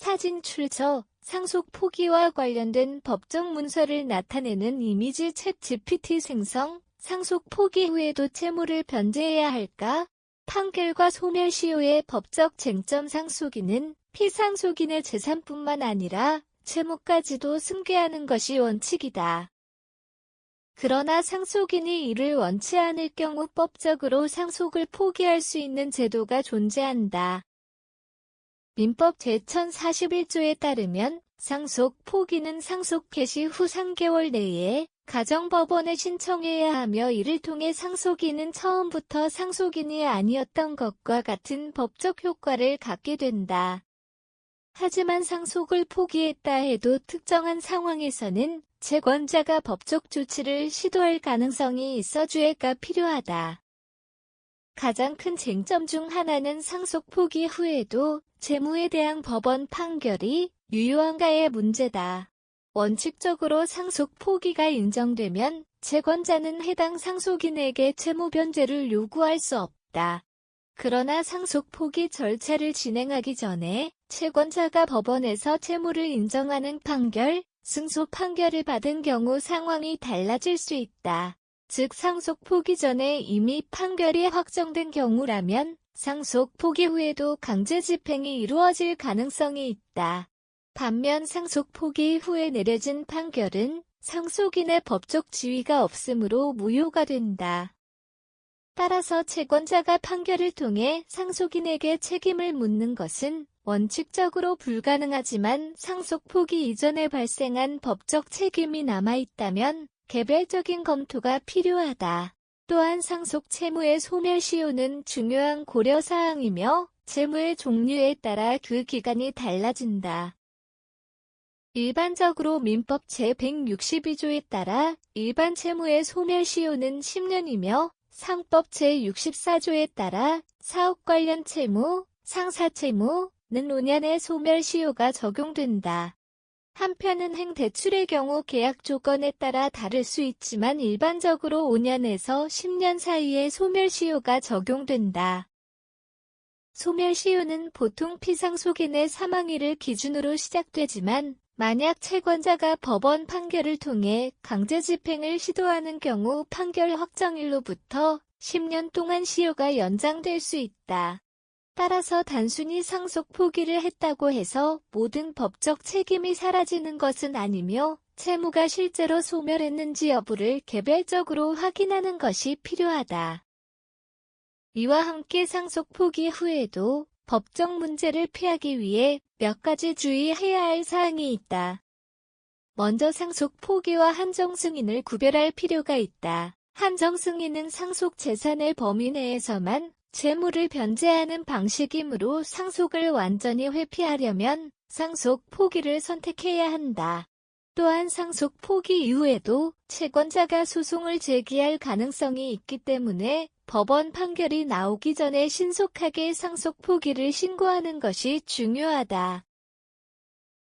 사진 출처, 상속 포기와 관련된 법적 문서를 나타내는 이미지 챗 GPT 생성, 상속 포기 후에도 채무를 변제해야 할까? 판결과 소멸시효의 법적 쟁점 상속인은 피상속인의 재산뿐만 아니라 채무까지도 승계하는 것이 원칙이다. 그러나 상속인이 이를 원치 않을 경우 법적으로 상속을 포기할 수 있는 제도가 존재한다. 민법 제1041조에 따르면 상속 포기는 상속 개시 후 3개월 내에 가정법원에 신청해야 하며 이를 통해 상속인은 처음부터 상속인이 아니었던 것과 같은 법적 효과를 갖게 된다. 하지만 상속을 포기했다 해도 특정한 상황에서는 채권자가 법적 조치를 시도할 가능성이 있어 주의가 필요하다. 가장 큰 쟁점 중 하나는 상속 포기 후에도 채무에 대한 법원 판결이 유효한가의 문제다. 원칙적으로 상속 포기가 인정되면 채권자는 해당 상속인에게 채무 변제를 요구할 수 없다. 그러나 상속 포기 절차를 진행하기 전에 채권자가 법원에서 채무를 인정하는 판결, 승소 판결을 받은 경우 상황이 달라질 수 있다. 즉 상속 포기 전에 이미 판결이 확정된 경우라면 상속 포기 후에도 강제 집행이 이루어질 가능성이 있다. 반면 상속 포기 후에 내려진 판결은 상속인의 법적 지위가 없으므로 무효가 된다. 따라서 채권자가 판결을 통해 상속인에게 책임을 묻는 것은 원칙적으로 불가능하지만 상속 포기 이전에 발생한 법적 책임이 남아있다면 개별적인 검토가 필요하다. 또한 상속 채무의 소멸시효는 중요한 고려사항이며 채무의 종류에 따라 그 기간이 달라진다. 일반적으로 민법 제162조에 따라 일반 채무의 소멸시효는 10년이며 상법 제64조에 따라 사업 관련 채무, 상사 채무는 5년의 소멸시효가 적용된다. 한편 은 행 대출의 경우 계약 조건에 따라 다를 수 있지만 일반적으로 5년에서 10년 사이에 소멸시효가 적용된다. 소멸시효는 보통 피상속인의 사망일을 기준으로 시작되지만 만약 채권자가 법원 판결을 통해 강제 집행을 시도하는 경우 판결 확정일로부터 10년 동안 시효가 연장될 수 있다. 따라서 단순히 상속 포기를 했다고 해서 모든 법적 책임이 사라지는 것은 아니며 채무가 실제로 소멸했는지 여부를 개별적으로 확인하는 것이 필요하다. 이와 함께 상속 포기 후에도 법적 문제를 피하기 위해 몇 가지 주의해야 할 사항이 있다. 먼저 상속 포기와 한정 승인을 구별할 필요가 있다. 한정 승인은 상속 재산의 범위 내에서만 재물을 변제하는 방식이므로 상속을 완전히 회피하려면 상속 포기를 선택해야 한다. 또한 상속 포기 이후에도 채권자가 소송을 제기할 가능성이 있기 때문에 법원 판결이 나오기 전에 신속하게 상속 포기를 신고하는 것이 중요하다.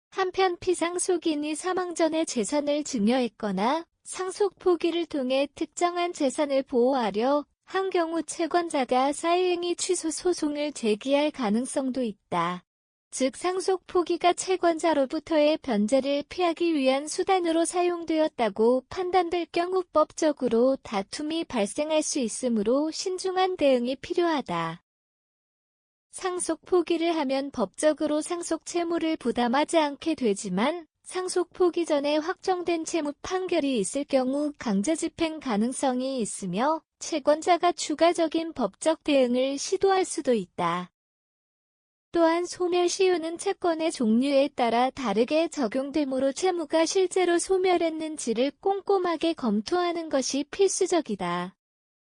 한편 피상속인이 사망 전에 재산을 증여했거나 상속 포기를 통해 특정한 재산을 보호하려 한 경우 채권자가 사유행위 취소 소송을 제기할 가능성도 있다. 즉 상속 포기가 채권자로부터의 변제를 피하기 위한 수단으로 사용되었다고 판단될 경우 법적으로 다툼이 발생할 수 있으므로 신중한 대응이 필요하다. 상속 포기를 하면 법적으로 상속 채무를 부담하지 않게 되지만 상속 포기 전에 확정된 채무 판결이 있을 경우 강제 집행 가능성이 있으며 채권자가 추가적인 법적 대응을 시도할 수도 있다. 또한 소멸시효는 채권의 종류에 따라 다르게 적용되므로 채무가 실제로 소멸했는지를 꼼꼼하게 검토하는 것이 필수적이다.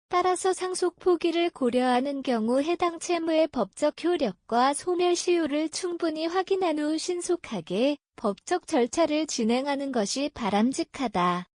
따라서 상속 포기를 고려하는 경우 해당 채무의 법적 효력과 소멸시효를 충분히 확인한 후 신속하게 법적 절차를 진행하는 것이 바람직하다.